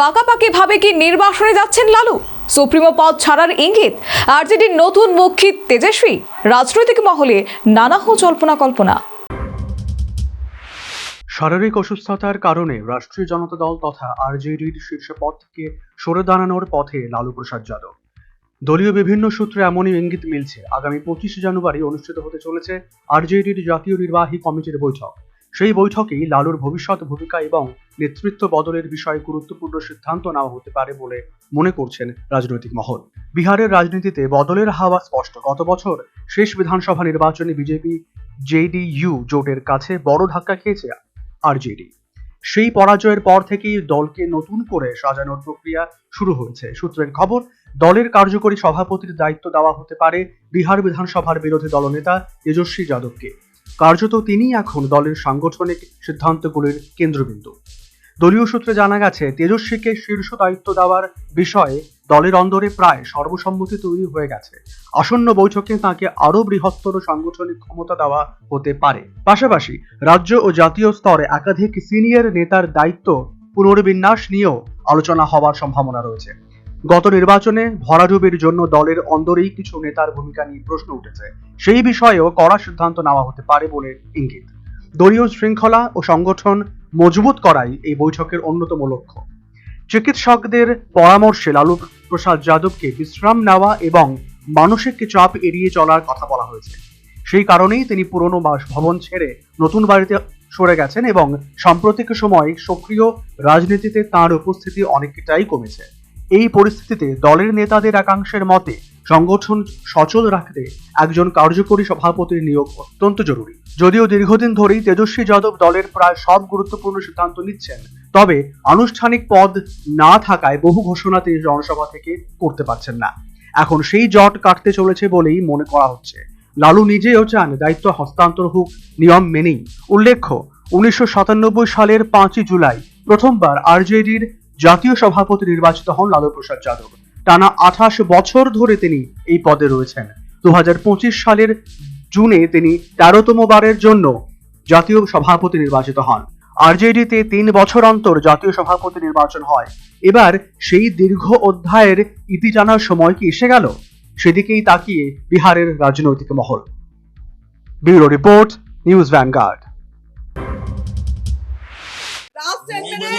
পাকাপাকি ভাবে কি নির্বাসনে যাচ্ছেন লালু? সুপ্রিমো পদ ছাড়ার ইঙ্গিত। আরজেডির নতুন মুখী তেজস্বী। রাজনৈতিক মহলে নানাহ জল্পনা কল্পনা। শারীরিক অসুস্থতার কারণে রাষ্ট্রীয় জনতা দল তথা আরজেডির শীর্ষ পদ থেকে সরে দাঁড়ানোর পথে লালু প্রসাদ যাদব। দলীয় বিভিন্ন সূত্রে এমনই ইঙ্গিত মিলছে। আগামী পঁচিশে জানুয়ারি অনুষ্ঠিত হতে চলেছে আরজেডির জাতীয় নির্বাহী কমিটির বৈঠক। সেই বৈঠকেই লালুর ভবিষ্যৎ ভূমিকা এবং নেতৃত্ব বদলের বিষয়ে গুরুত্বপূর্ণ সিদ্ধান্ত নেওয়া হতে পারে বলে মনে করছেন রাজনৈতিক মহল। বিহারের রাজনীতিতে বদলের হাওয়া স্পষ্ট। গত বছর শেষ বিধানসভা নির্বাচনে বিজেপি জেডিইউ জোটের কাছে বড় ধাক্কা খেয়েছে আরজেডি। সেই পরাজয়ের পর থেকেই দলকে নতুন করে সাজানোর প্রক্রিয়া শুরু হয়েছে। সূত্রের খবর, দলের কার্যকরী সভাপতির দায়িত্ব দেওয়া হতে পারে বিহার বিধানসভার বিরোধী দলনেতা তেজস্বী যাদবকে। কার্যত তিনি এখন দলের সাংগঠনিক সিদ্ধান্তগুলির কেন্দ্রবিন্দু। দলীয় সূত্রে জানা গেছে, তেজস্বীকে শীর্ষ দায়িত্ব দেওয়ার বিষয়ে দলের অন্দরে প্রায় সর্বসম্মতি তৈরি হয়ে গেছে। আসন্ন বৈঠকে তাকে আরও বৃহত্তর সাংগঠনিক ক্ষমতা দেওয়া হতে পারে। পাশাপাশি রাজ্য ও জাতীয় স্তরে একাধিক সিনিয়র নেতার দায়িত্ব পুনর্বিন্যাস নিয়েও আলোচনা হওয়ার সম্ভাবনা রয়েছে। গত নির্বাচনে ভরাডুবির জন্য দলের অন্দরেই কিছু নেতার ভূমিকা নিয়ে প্রশ্ন উঠেছে। সেই বিষয়েও কড়া সিদ্ধান্ত নেওয়া হতে পারে বলে ইঙ্গিত। দলীয় শৃঙ্খলা ও সংগঠন মজবুত করাই এই বৈঠকের অন্যতম লক্ষ্য। চিকিৎসকদের পরামর্শে লালু প্রসাদ যাদবকে বিশ্রাম নেওয়া এবং মানসিক চাপ এড়িয়ে চলার কথা বলা হয়েছে। সেই কারণেই তিনি পুরনো বাসভবন ছেড়ে নতুন বাড়িতে সরে গেছেন এবং সাম্প্রতিক সময় সক্রিয় রাজনীতিতে তার উপস্থিতি অনেকটাই কমেছে। এই পরিস্থিতিতে দলের নেতাদের একাংশের মতে সংগঠন সচল রাখতে একজন কার্যকরী সভাপতির নিয়োগ অত্যন্ত জরুরি। যদিও দীর্ঘদিন ধরেই তেজস্বী যাদব দলের প্রায় সব গুরুত্বপূর্ণ সিদ্ধান্ত নিচ্ছেন, তবে আনুষ্ঠানিক পদ না থাকায় বহু ঘোষণা তিনি জনসভা থেকে করতে পারছেন না। এখন সেই জট কাটতে চলেছে বলেই মনে করা হচ্ছে। লালু নিজেও চান দায়িত্ব হস্তান্তর হোক, নিয়ম মেনেই। উল্লেখ্য, উনিশশো সাতানব্বই সালের পাঁচই জুলাই প্রথমবার আরজেডির জাতীয় সভাপতি নির্বাচিত হন লালু প্রসাদ যাদব। টানা আঠাশ বছর ধরে তিনি এই পদে রয়েছেন। দু হাজার পঁচিশ সালের জুনে তিনি তেরোতম বারের জন্য জাতীয় সভাপতি নির্বাচিত হন। আরজেডিতে তিন বছর অন্তর জাতীয় সভাপতি নির্বাচন হয়। এবার সেই দীর্ঘ অধ্যায়ের ইতি জানার সময় কি এসে গেল? সেদিকেই তাকিয়ে বিহারের রাজনৈতিক মহল। Bureau report, News Vanguard.